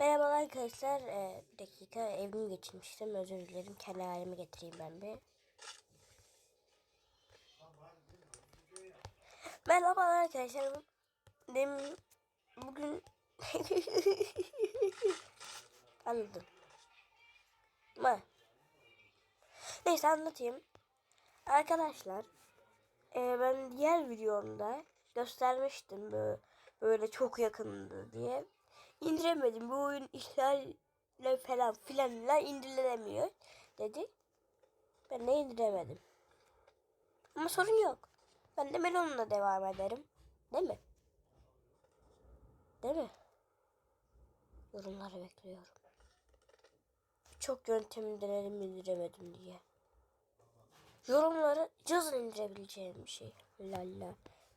Merhabalar arkadaşlar. Ee, bir dakika evimi geçirmiştim. Özür dilerim. Kendi halime getireyim ben bir. Merhabalar arkadaşlar. Benim bugün anladım. Ma. Neyse anlatayım. Arkadaşlar e, ben diğer videomda göstermiştim böyle, böyle çok yakındı diye. İndiremedim. Bu oyun ihlalle falan filanla indirilemiyor dedi. Ben de indiremedim. Ama sorun yok. Ben de Melon'la devam ederim. Değil mi? Değil mi? Yorumları bekliyorum. Çok yöntemi denedim indiremedim diye. Yorumları yazın indirebileceğim bir şey. Lalla.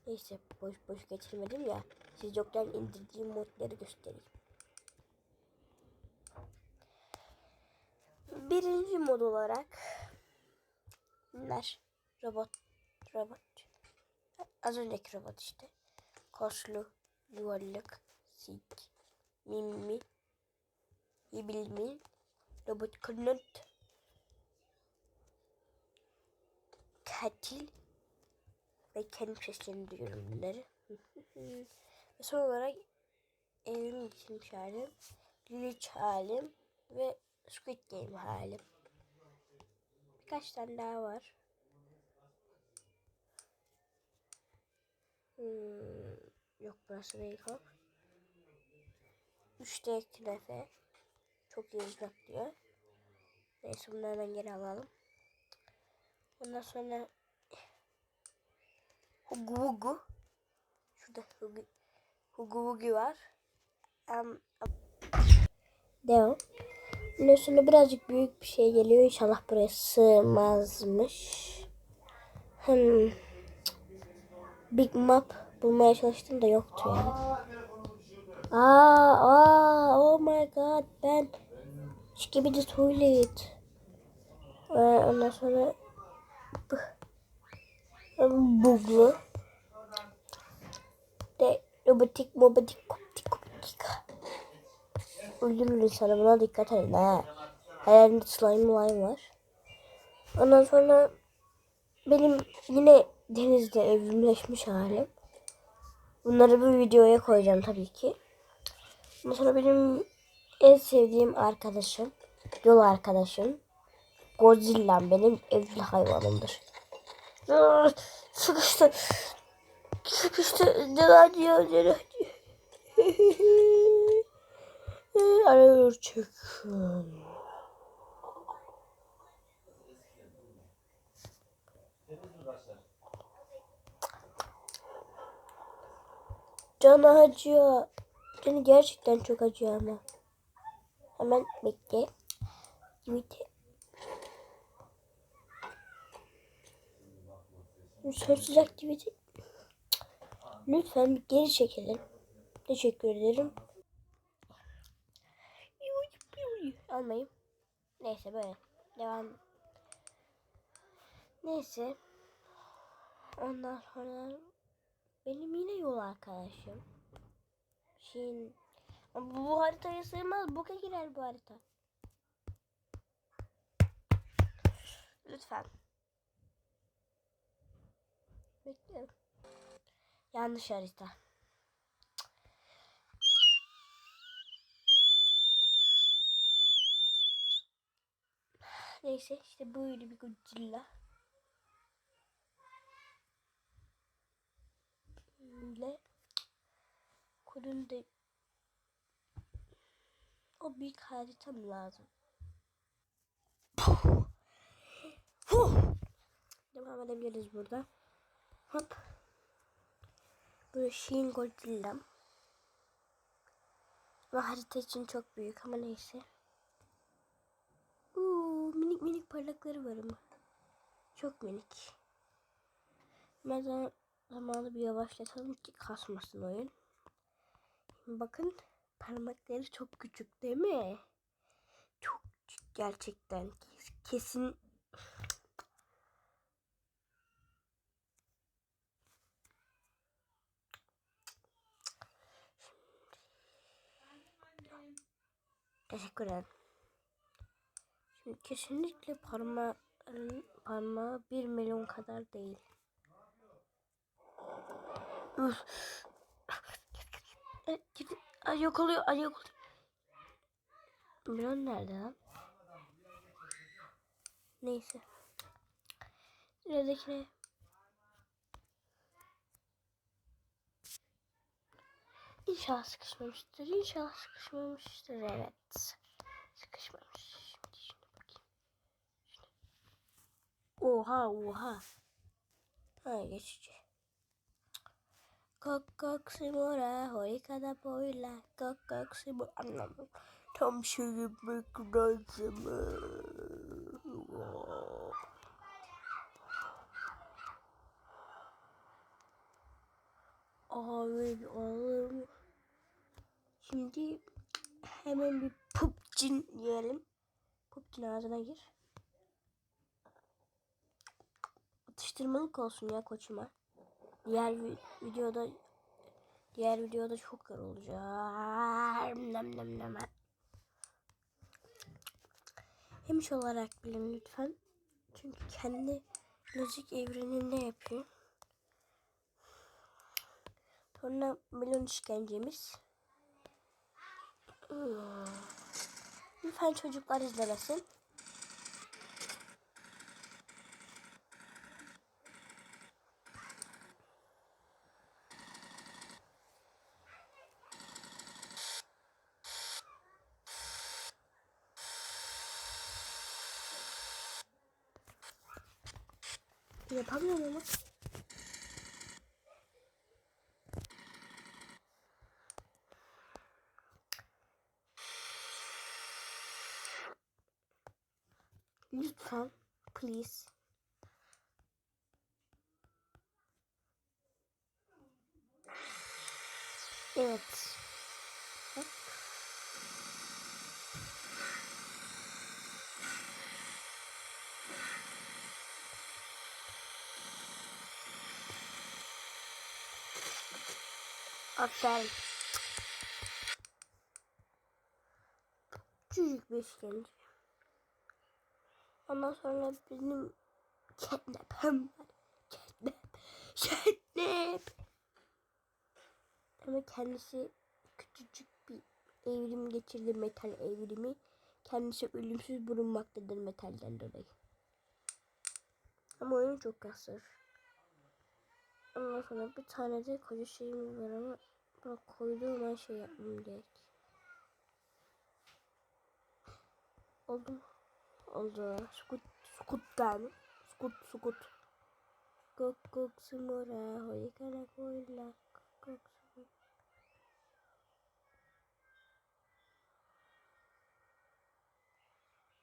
Neyse boş boş getirmedim ya. Siz yokken indirdiğim modları göstereyim. Birinci mod olarak bunlar robot robot. Az önceki robot işte. Koşlu yuvarlak sik mimmi yibilmi robot kanat katil ve kendim seslendiriyorum bunları. Ve son olarak evrim geçirmiş halim glitch halim ve Squid Game halim. Birkaç tane daha var. Hmm, yok burası değil o. 3D künefe. Çok iyi uzak diyor. Neyse bunlardan geri alalım. Ondan sonra Hugu Hugu. Şurada Hugu Hugu Hugu var. Um, um. Devam. Üstüne birazcık büyük bir şey geliyor. İnşallah buraya sığmazmış. Hmm. Big Map bulmaya çalıştım da yoktu yani. Aa, aa, oh my god ben Skibidi Toilet. Ee, ondan sonra buglu de robotik mobotik koptik koptik öldürür insanı buna dikkat edin ha. Hayalinde slime line var. Ondan sonra benim yine denizde evrimleşmiş halim. Bunları bu videoya koyacağım tabii ki. Ondan sonra benim en sevdiğim arkadaşım, yol arkadaşım. Godzilla benim evcil hayvanımdır. Sıkıştı. Sıkıştı. Neler diyor, neler diyor. Arıyor çıkın. Canı acıyor. Canı gerçekten çok acıyor ama. Hemen bekle. Evet. Sonsuz aktivite. Lütfen geri çekelim. Teşekkür ederim. Almayayım. Neyse böyle. Devam. Neyse. Ondan sonra benim yine yol arkadaşım. Şeyin bu, haritaya sığmaz. Boka girer bu harita. Lütfen. Bekle. Yanlış harita. Neyse işte böyle bir Godzilla. Böyle. Kodun da o büyük harita mı lazım? Devam edebiliriz burada. Hop. Böyle Shin Godzilla. Ve harita için çok büyük ama neyse. Minik minik parlakları var ama. Çok minik. Ben zamanı bir yavaşlatalım ki kasmasın oyun. Bakın parmakları çok küçük değil mi? Çok küçük gerçekten. Kesin Teşekkür ederim. Kesinlikle parmağın parmağı bir milyon kadar değil. Üf. Yok oluyor, ay yok oluyor. Milyon nerede lan? Neyse. Sıradakine. İnşallah sıkışmamıştır. İnşallah sıkışmamıştır. Evet. Sıkışmamış. Oha oha. Ha geçici. Kok kok simura harikada boyla kok kok simura anlamadım. Tam söylemek lazım. Abi oğlum. Şimdi hemen bir pupcin yiyelim. Pupcin ağzına gir. Atıştırmalık olsun ya koçuma. Diğer vi- videoda diğer videoda çok yer olacak. Nem nem nem. Yemiş olarak bilin lütfen. Çünkü kendi lozik evreninde yapıyor. Sonra melon işkencemiz. Hmm. Lütfen çocuklar izlemesin. Yapamıyorum ama. Lütfen. Please. Evet. Aferin. Küçücük bir işkence. Ondan sonra benim catnap'ım var. Catnap. Catnap. Ama kendisi küçücük bir evrim geçirdi metal evrimi. Kendisi ölümsüz bulunmaktadır metalden dolayı. Ama oyun çok kasır. Ondan sonra bir tane de koca şeyimiz var ama buna koyduğum an şey yapmam gerek. Oldu mu? Oldu. Skut, skut tane. Skut, skut. Kok kok sumura, hoy kana koyla. Kok kok.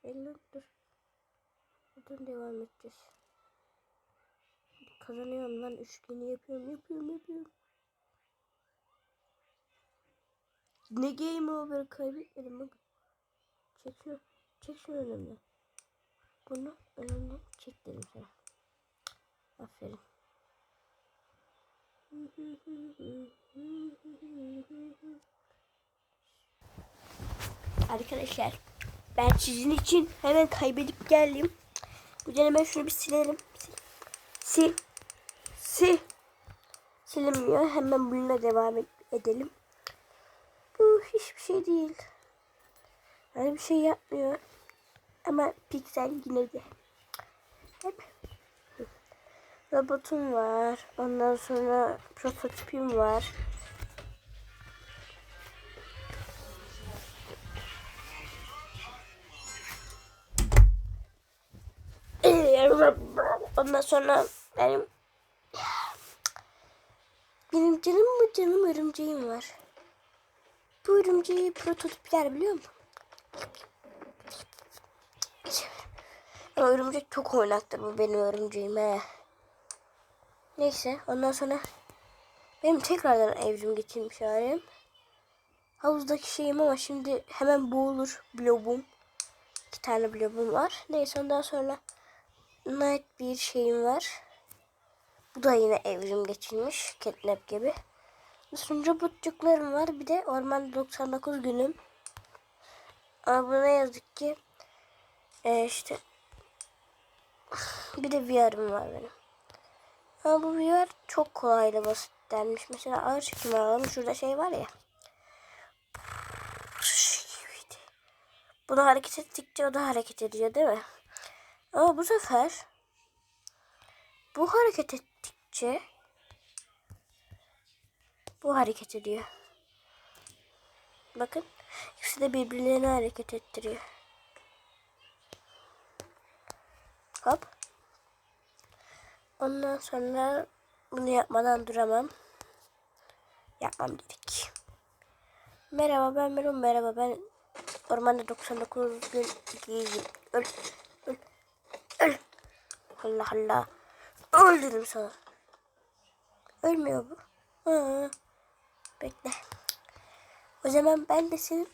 Elli dur. Buradan devam edeceğiz. Kazanıyorum lan üçgeni yapıyorum yapıyorum yapıyorum. Ne game over kaybetmedim bak. Çek şunu. Çek şunu önümden. Bunu önümden çek dedim sana. Aferin. Arkadaşlar ben sizin için hemen kaybedip geldim. Bu hemen şunu bir silelim. Sil. Sil. Sil. Silinmiyor. Hemen bununla devam edelim. Bu hiçbir şey değil. Yani bir şey yapmıyor. Ama piksel yine de. Hep. Robotum var. Ondan sonra prototipim var. Ondan sonra benim canım mı canım örümceğim var. Bu örümceği prototipler biliyor musun? Örümcek çok oynaktır bu benim örümceğim he. Neyse ondan sonra benim tekrardan evrim geçirmiş halim. Havuzdaki şeyim ama şimdi hemen boğulur blobum. İki tane blobum var. Neyse ondan sonra night bir şeyim var. Bu da yine evrim geçirmiş. Catnap gibi. Sonra butçuklarım var. Bir de orman 99 günüm. Ama bu ne yazık ki e, işte bir de VR'ım var benim. Ama bu VR çok kolay da basit denmiş. Mesela ağır çekim alalım. Şurada şey var ya. Bunu hareket ettikçe o da hareket ediyor değil mi? Ama bu sefer bu hareket ettikçe bu hareket ediyor. Bakın ikisi de birbirlerini hareket ettiriyor. Hop. Ondan sonra bunu yapmadan duramam. Yapmam gerek. Merhaba ben Meron. Merhaba ben ormanda 99 gün giydim. Öl. Öl. Öl. Allah Allah. Öldürürüm sana. Ölmüyor bu. Hı. Bekle. O zaman ben de senin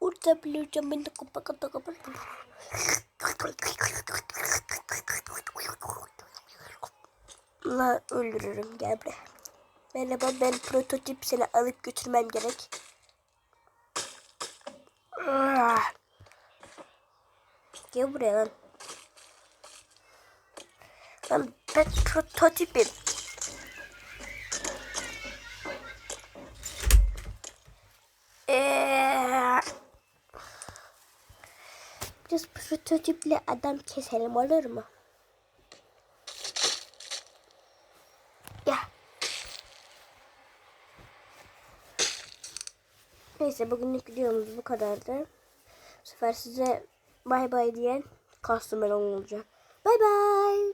orta bulacağım. Ben de kapa kapa kapa. La öldürürüm gel buraya. Merhaba ben prototip seni alıp götürmem gerek. Ah. Gel buraya lan. Lan ben prototipim. Biraz prototiple adam keselim olur mu? Ya. Neyse bugünlük videomuz bu kadardı. Bu sefer size bay bay diyen customer olacak. Bay bay.